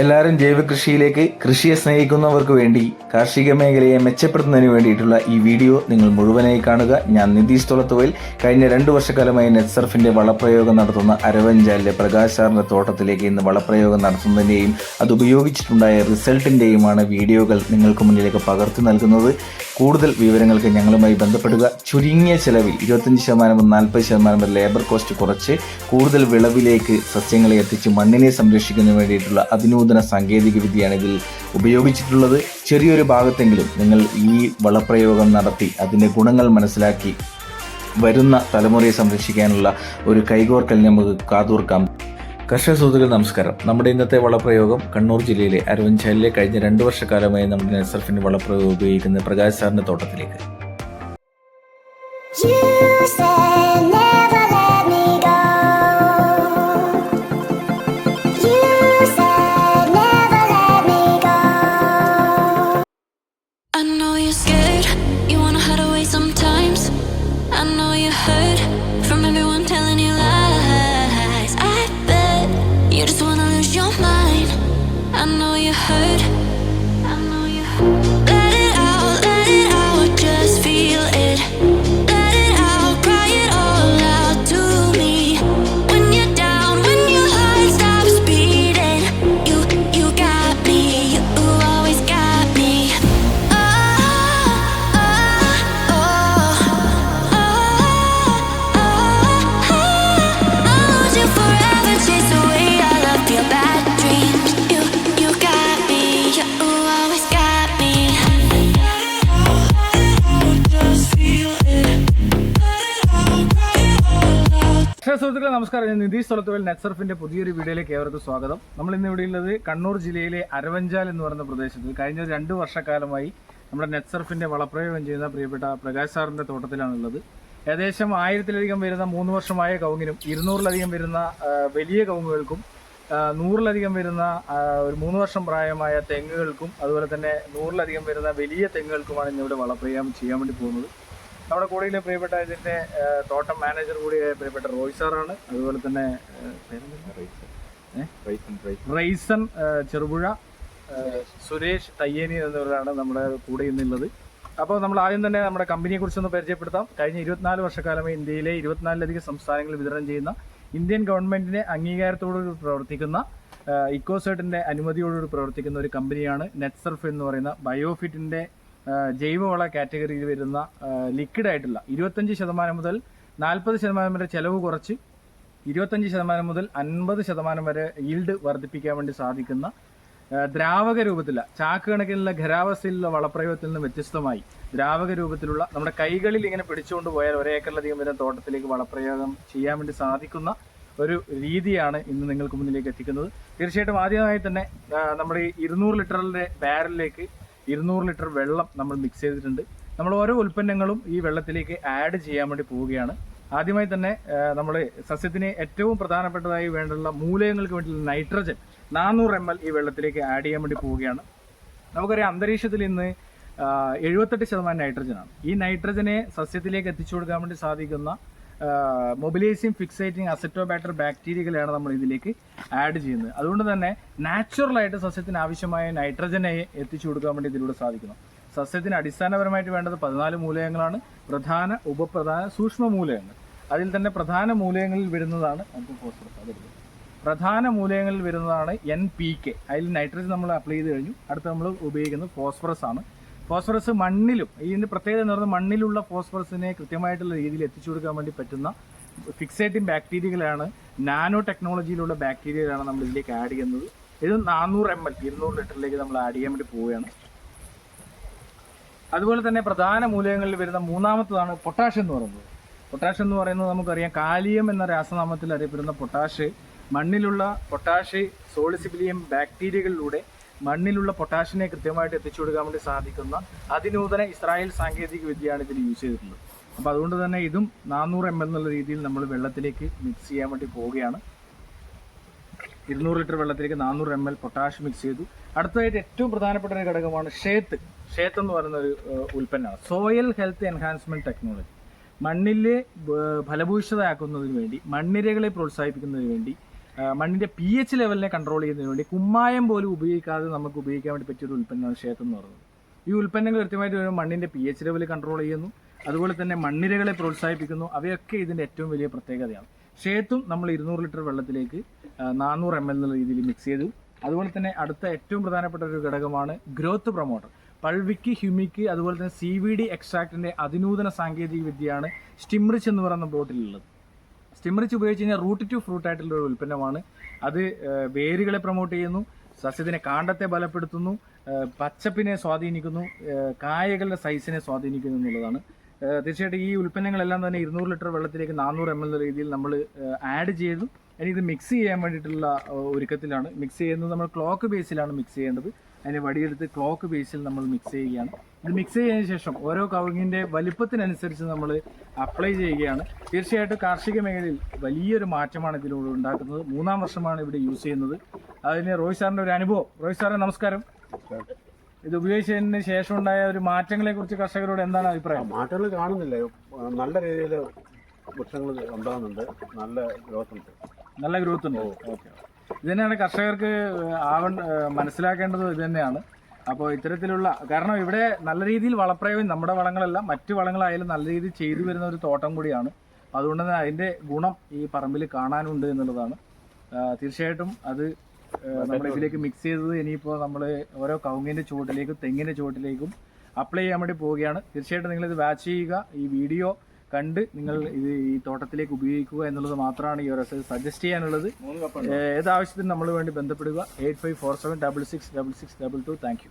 എല്ലാവരും ജൈവകൃഷിയിലേക്ക് കൃഷിയെ സ്നേഹിക്കുന്നവർക്ക് വേണ്ടി കാർഷിക മേഖലയെ മെച്ചപ്പെടുത്തുന്നതിന് വേണ്ടിയിട്ടുള്ള ഈ വീഡിയോ നിങ്ങൾ മുഴുവനായി കാണുക. ഞാൻ നിതീഷ് തുളത്തുവയിൽ കഴിഞ്ഞ രണ്ടു വർഷക്കാലമായി നെറ്റ്സർഫിന്റെ വളപ്രയോഗം നടത്തുന്ന അരവഞ്ചാലിലെ പ്രകാശ് സാറിന്റെ തോട്ടത്തിലേക്ക് ഇന്ന് വളപ്രയോഗം നടത്തുന്നതിന്റെയും അത് ഉപയോഗിച്ചിട്ടുണ്ടായ റിസൾട്ടിന്റെയുമാണ് വീഡിയോകൾ നിങ്ങൾക്ക് മുന്നിലേക്ക് പകർത്തി നൽകുന്നത്. കൂടുതൽ വിവരങ്ങൾക്ക് ഞങ്ങളുമായി ബന്ധപ്പെടുക. ചുരുങ്ങിയ ചെലവിൽ ഇരുപത്തഞ്ച് ശതമാനം മുതൽ നാൽപ്പത് ശതമാനം വരെ ലേബർ കോസ്റ്റ് കുറച്ച് കൂടുതൽ വിളവിലേക്ക് സസ്യങ്ങളെ എത്തിച്ച് മണ്ണിനെ സംരക്ഷിക്കുന്നതിന് വേണ്ടിയിട്ടുള്ള അതിനൂതന സാങ്കേതിക വിദ്യയാണ് ഇതിൽ ഉപയോഗിച്ചിട്ടുള്ളത്. ചെറിയൊരു ഭാഗത്തെങ്കിലും നിങ്ങൾ ഈ വളപ്രയോഗം നടത്തി അതിന്റെ ഗുണങ്ങൾ മനസ്സിലാക്കി വരുന്ന തലമുറയെ സംരക്ഷിക്കാനുള്ള ഒരു കൈകോർക്കൽ നമുക്ക് കാതോർക്കാം. കർഷക സുഹൃത്തുക്കൾ നമസ്കാരം. നമ്മുടെ ഇന്നത്തെ വളപ്രയോഗം കണ്ണൂർ ജില്ലയിലെ അരവഞ്ചാലിലെ കഴിഞ്ഞ രണ്ടു വർഷക്കാലമായി നമ്മുടെ നെസർഫിന്റെ വളപ്രയോഗം ഉപയോഗിക്കുന്ന പ്രകാശ് സാറിന്റെ തോട്ടത്തിലേക്ക്. good. പക്ഷേ സുഹൃത്തുക്കളെ നമസ്കാരം. ഞാൻ നിതീഷ് സ്ഥലത്തുവൽ നെറ്റ്സർഫിന്റെ പുതിയൊരു വീഡിയോയിലേക്ക് ഏവർക്കും സ്വാഗതം. നമ്മൾ ഇന്ന് ഇവിടെ ഉള്ളത് കണ്ണൂർ ജില്ലയിലെ അരവഞ്ചാൽ എന്ന് പറയുന്ന പ്രദേശത്ത്. കഴിഞ്ഞ രണ്ട് വർഷക്കാലമായി നമ്മുടെ നെറ്റ്സർഫിന്റെ വളപ്രയോഗം ചെയ്യുന്ന പ്രിയപ്പെട്ട പ്രകാശ് സാറിന്റെ തോട്ടത്തിലാണുള്ളത്. ഏകദേശം ആയിരത്തിലധികം വരുന്ന മൂന്ന് വർഷമായ കവുങ്ങിനും ഇരുന്നൂറിലധികം വരുന്ന വലിയ കവുങ്ങുകൾക്കും നൂറിലധികം വരുന്ന ഒരു മൂന്ന് വർഷം പ്രായമായ തെങ്ങുകൾക്കും അതുപോലെ തന്നെ നൂറിലധികം വരുന്ന വലിയ തെങ്ങുകൾക്കുമാണ് ഇന്നിവിടെ വളപ്രയോഗം ചെയ്യാൻ വേണ്ടി പോകുന്നത്. നമ്മുടെ കൂടെയിലെ പ്രിയപ്പെട്ട ഇതിന്റെ തോട്ടം മാനേജർ കൂടിയായ പ്രിയപ്പെട്ട റോയ് സാറാണ്. അതുപോലെ തന്നെ? റൈസൺ. ചെറുപുഴ സുരേഷ് തയ്യേനി എന്നിവരാണ് നമ്മുടെ കൂടെ ഇന്നുള്ളത്. അപ്പോൾ നമ്മൾ ആദ്യം തന്നെ നമ്മുടെ കമ്പനിയെ കുറിച്ചൊന്ന് പരിചയപ്പെടുത്താം. കഴിഞ്ഞ ഇരുപത്തിനാല് വർഷക്കാലമായി ഇന്ത്യയിലെ ഇരുപത്തിനാലിലധികം സംസ്ഥാനങ്ങളിൽ വിതരണം ചെയ്യുന്ന ഇന്ത്യൻ ഗവൺമെന്റിന്റെ അംഗീകാരത്തോടുകൂടി പ്രവർത്തിക്കുന്ന ഇക്കോസേർട്ടിന്റെ അനുമതിയോടുകൂടി പ്രവർത്തിക്കുന്ന ഒരു കമ്പനിയാണ് നെറ്റ്സർഫ് എന്ന് പറയുന്ന ബയോഫിറ്റിന്റെ ജൈവവള കാറ്റഗറിയിൽ വരുന്ന ലിക്വിഡ് ആയിട്ടുള്ള ഇരുപത്തഞ്ച് ശതമാനം മുതൽ നാൽപ്പത് ശതമാനം വരെ ചെലവ് കുറച്ച് ഇരുപത്തഞ്ച് ശതമാനം മുതൽ അൻപത് ശതമാനം വരെ ഈൽഡ് വർദ്ധിപ്പിക്കാൻ വേണ്ടി സാധിക്കുന്ന ദ്രാവക രൂപത്തില ചാക്ക് കണക്കിലുള്ള ഖരാവസ്ഥയിലുള്ള വളപ്രയോഗത്തിൽ നിന്ന് വ്യത്യസ്തമായി ദ്രാവക രൂപത്തിലുള്ള നമ്മുടെ കൈകളിൽ ഇങ്ങനെ പിടിച്ചുകൊണ്ട് പോയാൽ ഒരേക്കറിലധികം വരുന്ന തോട്ടത്തിലേക്ക് വളപ്രയോഗം ചെയ്യാൻ വേണ്ടി സാധിക്കുന്ന ഒരു രീതിയാണ് ഇന്ന് നിങ്ങൾക്ക് മുന്നിലേക്ക് എത്തിക്കുന്നത്. തീർച്ചയായിട്ടും ആദ്യമായി തന്നെ നമ്മുടെ ഈ ഇരുന്നൂറ് ലിറ്ററിന്റെ ബാരലിലേക്ക് ഇരുന്നൂറ് ലിറ്റർ വെള്ളം നമ്മൾ മിക്സ് ചെയ്തിട്ടുണ്ട്. നമ്മൾ ഓരോ ഉൽപ്പന്നങ്ങളും ഈ വെള്ളത്തിലേക്ക് ആഡ് ചെയ്യാൻ വേണ്ടി പോവുകയാണ്. ആദ്യമായി തന്നെ നമ്മൾ സസ്യത്തിന് ഏറ്റവും പ്രധാനപ്പെട്ടതായി വേണ്ടുള്ള മൂലയങ്ങൾക്ക് വേണ്ടിയുള്ള നൈട്രജൻ നാനൂറ് എം എൽ ഈ വെള്ളത്തിലേക്ക് ആഡ് ചെയ്യാൻ വേണ്ടി പോവുകയാണ്. നമുക്കറിയാം അന്തരീക്ഷത്തിൽ ഇന്ന് എഴുപത്തെട്ട് ശതമാനം നൈട്രജനാണ് ഈ നൈട്രജനെ സസ്യത്തിലേക്ക് എത്തിച്ചു കൊടുക്കാൻ വേണ്ടി സാധിക്കുന്ന മൊബിലൈസിങ് ഫിക്സേറ്റിംഗ് അസറ്റോബാക്ടർ ബാക്ടീരിയകളാണ് നമ്മൾ ഇതിലേക്ക് ആഡ് ചെയ്യുന്നത്. അതുകൊണ്ട് തന്നെ നാച്ചുറലായിട്ട് സസ്യത്തിന് ആവശ്യമായ നൈട്രജനെ എത്തിച്ചു കൊടുക്കാൻ വേണ്ടി ഇതിലൂടെ സാധിക്കുന്നു. സസ്യത്തിന് അടിസ്ഥാനപരമായിട്ട് വേണ്ടത് പതിനാല് മൂലകങ്ങളാണ്. പ്രധാന ഉപപ്രധാന സൂക്ഷ്മ മൂലകങ്ങൾ. അതിൽ തന്നെ പ്രധാന മൂലകങ്ങളിൽ വരുന്നതാണ് നമുക്ക് ഫോസ്ഫറസ് പ്രധാന മൂലകങ്ങളിൽ വരുന്നതാണ് എൻ പി കെ അതിൽ നൈട്രജൻ നമ്മൾ അപ്ലൈ ചെയ്ത് കഴിഞ്ഞു. അടുത്ത നമ്മൾ ഉപയോഗിക്കുന്നത് ഫോസ്ഫറസ് ആണ്. ഫോസ്ഫറസ് മണ്ണിലും ഈ പ്രത്യേകത എന്ന് പറയുന്നത് മണ്ണിലുള്ള ഫോസ്ഫറസിനെ കൃത്യമായിട്ടുള്ള രീതിയിൽ എത്തിച്ചു കൊടുക്കാൻ വേണ്ടി പറ്റുന്ന ഫിക്സേറ്റിംഗ് ബാക്ടീരിയകളാണ് നാനോ ടെക്നോളജിയിലുള്ള ബാക്ടീരിയകളാണ് നമ്മൾ ഇതിലേക്ക് ആഡ് ചെയ്യുന്നത്. ഇത് നാനൂറ് എം എൽ ഇരുന്നൂറ് ലിറ്ററിലേക്ക് നമ്മൾ ആഡ് ചെയ്യാൻ വേണ്ടി പോവുകയാണ്. അതുപോലെ തന്നെ പ്രധാന മൂലകങ്ങളിൽ വരുന്ന മൂന്നാമത്തതാണ് പൊട്ടാഷ് എന്ന് പറയുന്നത്. പൊട്ടാഷ് എന്ന് പറയുന്നത് നമുക്കറിയാം കാലിയം എന്ന രാസനാമത്തിൽ അറിയപ്പെടുന്ന പൊട്ടാഷ് മണ്ണിലുള്ള പൊട്ടാഷ് സോളിസിബിലിയം ബാക്ടീരിയകളിലൂടെ മണ്ണിലുള്ള പൊട്ടാഷിനെ കൃത്യമായിട്ട് എത്തിച്ചു കൊടുക്കാൻ വേണ്ടി സാധിക്കുന്ന അതിനൂതന ഇസ്രായേൽ സാങ്കേതിക വിദ്യയാണ് ഇതിൽ യൂസ് ചെയ്തിട്ടുള്ളത്. അപ്പോൾ അതുകൊണ്ട് തന്നെ ഇതും നാനൂറ് എം എന്നുള്ള രീതിയിൽ നമ്മൾ വെള്ളത്തിലേക്ക് മിക്സ് ചെയ്യാൻ വേണ്ടി പോവുകയാണ്. ഇരുന്നൂറ് ലിറ്റർ വെള്ളത്തിലേക്ക് നാനൂറ് എം എൽ പൊട്ടാഷ് മിക്സ് ചെയ്തു. അടുത്തതായിട്ട് ഏറ്റവും പ്രധാനപ്പെട്ട ഒരു ഘടകമാണ് ഷേത്ത് ഷേത്ത് എന്ന് പറയുന്ന ഒരു ഉൽപ്പന്നമാണ്. സോയിൽ ഹെൽത്ത് എൻഹാൻസ്മെന്റ് ടെക്നോളജി മണ്ണിലെ ഫലഭൂഷിതയാക്കുന്നതിന് വേണ്ടി മണ്ണിരകളെ പ്രോത്സാഹിപ്പിക്കുന്നതിന് വേണ്ടി മണ്ണിന്റെ പി എച്ച് ലെവലിനെ കൺട്രോൾ ചെയ്യുന്നതിന് വേണ്ടി കുമ്മായം പോലും ഉപയോഗിക്കാതെ നമുക്ക് ഉപയോഗിക്കാൻ വേണ്ടി പറ്റിയ ഒരു ഉൽപ്പന്നമാണ് ക്ഷേത്രം എന്ന് പറയുന്നത്. ഈ ഉൽപ്പന്നങ്ങൾ കൃത്യമായിട്ട് വരുമ്പോൾ മണ്ണിന്റെ പി എച്ച് ലെവൽ കൺട്രോൾ ചെയ്യുന്നു. അതുപോലെ തന്നെ മണ്ണിരകളെ പ്രോത്സാഹിപ്പിക്കുന്നു. അവയൊക്കെ ഇതിന്റെ ഏറ്റവും വലിയ പ്രത്യേകതയാണ്. ക്ഷേത്രം നമ്മൾ ഇരുന്നൂറ് ലിറ്റർ വെള്ളത്തിലേക്ക് നാനൂറ് എം എൽ എന്നുള്ള രീതിയിൽ മിക്സ് ചെയ്തു. അതുപോലെ തന്നെ അടുത്ത ഏറ്റവും പ്രധാനപ്പെട്ട ഒരു ഘടകമാണ് ഗ്രോത്ത് പ്രൊമോട്ടർ പൾവിക്ക് ഹ്യൂമിക്ക് അതുപോലെ തന്നെ സി വി ഡി എക്സ്ട്രാക്റ്റിന്റെ അതിനൂതന സാങ്കേതിക വിദ്യയാണ് സ്റ്റിംറിച്ച് എന്ന് പറയുന്ന ബോട്ടിലുള്ളത് സ്റ്റിംറിച്ച് ഉപയോഗിച്ച് കഴിഞ്ഞാൽ റൂട്ട് ടു ഫ്രൂട്ട് ആയിട്ടുള്ള ഒരു ഉൽപ്പന്നമാണ്. അത് വേരുകളെ പ്രൊമോട്ട് ചെയ്യുന്നു സസ്യത്തിനെ കാണ്ടത്തെ ബലപ്പെടുത്തുന്നു പച്ചപ്പിനെ സ്വാധീനിക്കുന്നു കായകളുടെ സൈസിനെ സ്വാധീനിക്കുന്നു എന്നുള്ളതാണ്. തീർച്ചയായിട്ടും ഈ ഉൽപ്പന്നങ്ങളെല്ലാം തന്നെ ഇരുന്നൂറ് ലിറ്റർ വെള്ളത്തിലേക്ക് നാനൂറ് എം എൽ രീതിയിൽ നമ്മൾ ആഡ് ചെയ്തു. ഇനി ഇത് മിക്സ് ചെയ്യാൻ വേണ്ടിയിട്ടുള്ള ഒരുക്കത്തിലാണ്. മിക്സ് ചെയ്യുന്നത് നമ്മൾ ക്ലോക്ക് ബേസിലാണ് മിക്സ് ചെയ്യേണ്ടത്. അതിന് വടിയെടുത്ത് ക്ലോക്ക് ബേസിൽ നമ്മൾ മിക്സ് ചെയ്യുകയാണ്. ഇത് മിക്സ് ചെയ്തതിന് ശേഷം ഓരോ കവിങ്ങിന്റെ വലിപ്പത്തിനനുസരിച്ച് നമ്മൾ അപ്ലൈ ചെയ്യുകയാണ്. തീർച്ചയായിട്ടും കാർഷിക മേഖലയിൽ വലിയൊരു മാറ്റമാണ് ഇതിലൂടെ ഉണ്ടാക്കുന്നത്. മൂന്നാം വർഷമാണ് ഇവിടെ യൂസ് ചെയ്യുന്നത്. അതിന് റോയ് സാറിന്റെ ഒരു അനുഭവം. റോയ് സാറെ നമസ്കാരം. ഇത് ഉപയോഗിച്ചതിന് ശേഷം ഉണ്ടായ ഒരു മാറ്റങ്ങളെ കുറിച്ച് കർഷകരോട് എന്താണ് അഭിപ്രായം? മാറ്റങ്ങൾ കാണുന്നില്ല. നല്ല രീതിയിൽ വൃക്ഷങ്ങൾ ഉണ്ടാകുന്നുണ്ട്. നല്ല ഗ്രോത്ത് ഉണ്ട്. നല്ല ഗ്രോത്ത് ഉണ്ട്. ഓക്കെ. ഇത് തന്നെയാണ് കർഷകർക്ക് ആവൺ മനസ്സിലാക്കേണ്ടത് ഇത് തന്നെയാണ്. അപ്പോൾ ഇത്തരത്തിലുള്ള കാരണം ഇവിടെ നല്ല രീതിയിൽ വളപ്രയോഗം നമ്മുടെ വളങ്ങളല്ല മറ്റു വളങ്ങളായാലും നല്ല രീതിയിൽ ചെയ്തു വരുന്ന ഒരു തോട്ടം കൂടിയാണ്. അതുകൊണ്ട് തന്നെ അതിന്റെ ഗുണം ഈ പറമ്പിൽ കാണാനുണ്ട് എന്നുള്ളതാണ്. തീർച്ചയായിട്ടും അത് നമ്മൾ ഇതിലേക്ക് മിക്സ് ചെയ്തത് ഇനിയിപ്പോൾ നമ്മൾ ഓരോ കവുങ്ങിന്റെ ചുവട്ടിലേക്കും തെങ്ങിന്റെ ചുവട്ടിലേക്കും അപ്ലൈ ചെയ്യാൻ വേണ്ടി പോവുകയാണ്. തീർച്ചയായിട്ടും നിങ്ങളിത് വാച്ച് ചെയ്യുക. ഈ വീഡിയോ കണ്ട് നിങ്ങൾ ഇത് ഈ തോട്ടത്തിലേക്ക് ഉപയോഗിക്കുക എന്നുള്ളത് മാത്രമാണ് ഈ ഒരു സജസ്റ്റ് ചെയ്യാനുള്ളത്. ഏതാവശ്യത്തിന് നമ്മൾ വേണ്ടി ബന്ധപ്പെടുക. Eight five four seven double six double six double two. Thank you.